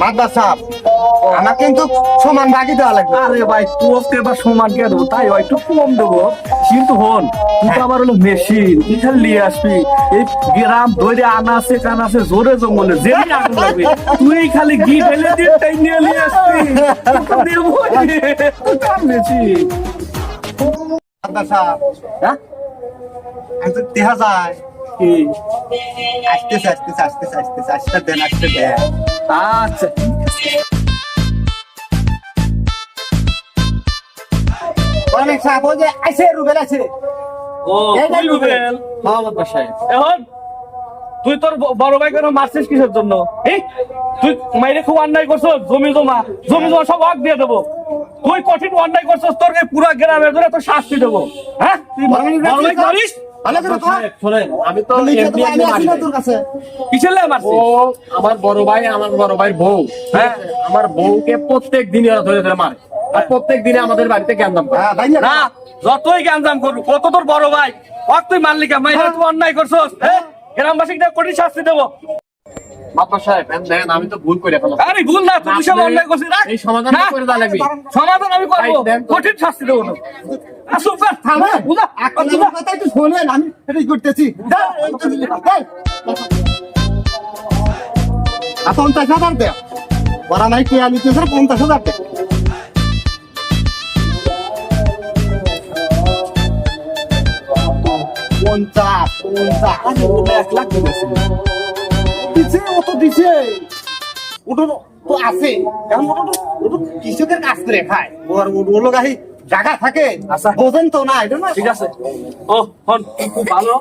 মাদবা সাহেব আমার কিন্তু সমান ভাগই দেওয়া লাগবে। আরে ভাই তোকে এবার সমান কে দেবো? তাই একটু কম দেবো। কিন্তু হন তুই তো আবার হলো মেশিন তুই খালি নিয়ে আসবি। এই গ্রাম ধরে আনা আছে জোরে জঙ্গলে যে আগুন লাগবে তুই খালি ঘি ঢেলে দিয়ে তাই নিয়ে নিয়ে আসবি দেবো মেশিন মাদবা সাহেব হ্যাঁ? দেখা যায়? আসতেছে আসতেছে আসতেছে আসতেছে আসতে দেন আসতে দেন। আচ্ছা অনেক সাহেব ওই যে আছে রুবেল আছে। ও এই তুই রুবেল। মোহাম্মদ বাসায়। এখন তুই তোর বড় ভাই কেন মারছিস কিসের জন্য? তুই মাইরে খুব অন্যায় করছ জমি জমা। জমি জমা সব হক দিয়ে দেবো। তুই কঠিন অন্যায় করছিস তোর পুরো গ্রামের ধরে তোর শাস্তি দেবো। হ্যাঁ? তুই করিস না আমার বড় ভাই আমার বড় ভাইয়ের বউ। হ্যাঁ? আমার বউকে প্রত্যেক ওরা ধরে ধরে মারে। আর প্রত্যেক দিনে আমাদের বাড়িতে করে। হ্যাঁ না যতই গ্যাঞ্জাম করবি কত তোর বড় ভাই? হক তুই মারলিকা মাইরে তুই অন্যায় করছ হ্যাঁ? গ্রামবাসীকে কঠিন শাস্তি দেবো। বাপ্পা সাহেব দেখেন আমি তো ভুল করে ফেলাম। আরে ভুল না তুই সব অন্যায় করছিস। সমাধান না। করে দেওয়া লাগবে। সমাধান আমি করব। কঠিন শাস্তি দেবো আমি এটাই করতেছি। পঞ্চাশ হাজার দে ওরা নাই কে আনি তুই পঞ্চাশ হাজার দে পঞ্চাশ পঞ্চাশ। এক লাখ দিছে। ও তো দিছে। ওটা তো আছে। এখন ওটা তো কৃষকের কাজ করে খায়? ওর ওর লোক আহি জায়গা থাকে আচ্ছা। বোঝেন তো না এটা না ঠিক আছে ও হন খুব ভালো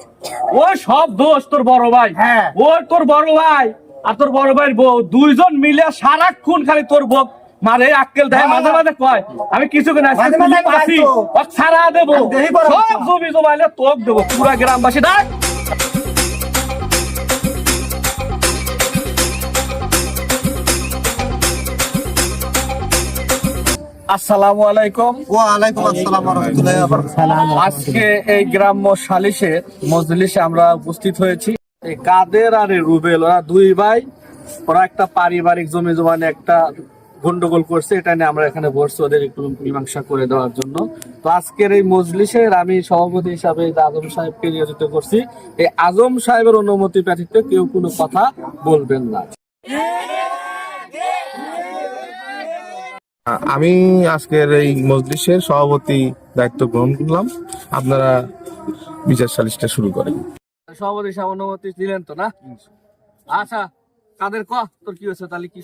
ও সব দোষ তোর বড় ভাই হ্যাঁ। ওই তোর বড় ভাই আর তোর বড় ভাইয়ের বউ দুইজন মিলে সারাক্ষণ খালি তোর বউ মারে আক্কেল দেয় হ্যাঁ। মাঝে মাঝে কয় আমি কিছু কিনা। ও ছাড়া দেবো সব জমি জমাইলে তোক দেবো পুরা গ্রামবাসী ডাক আসসালামু আলাইকুম। আসসালাম ওয়া রাহমাতুল্লাহি ওয়া বারাকাতুহু। আজকে এই গ্রাম্য সালিশের মজলিসে আমরা উপস্থিত হয়েছি। এই কাদের আর রুবেল ওরা দুই ভাই ওরা একটা পারিবারিক জমি জমা নিয়ে একটা গন্ডগোল করছে এটা নিয়ে আমরা এখানে বসছি ওদের একটু মীমাংসা করে দেওয়ার জন্য। তো আজকের এই মজলিসের আমি সভাপতি হিসাবে আজম সাহেবকে নিয়োজিত করছি এই আজম সাহেবের অনুমতি ব্যতীত কেউ কোনো কথা বলবেন না। আমি আজকের এই মজলিসের সভাপতি দায়িত্ব গ্রহণ করলাম। আপনারা বিচার সালিশটা শুরু করেন। সভাপতি সাহেব অনুমতি দিলেন তো না? আচ্ছা কাদের ক? তোর কি হয়েছে? তাহলে কি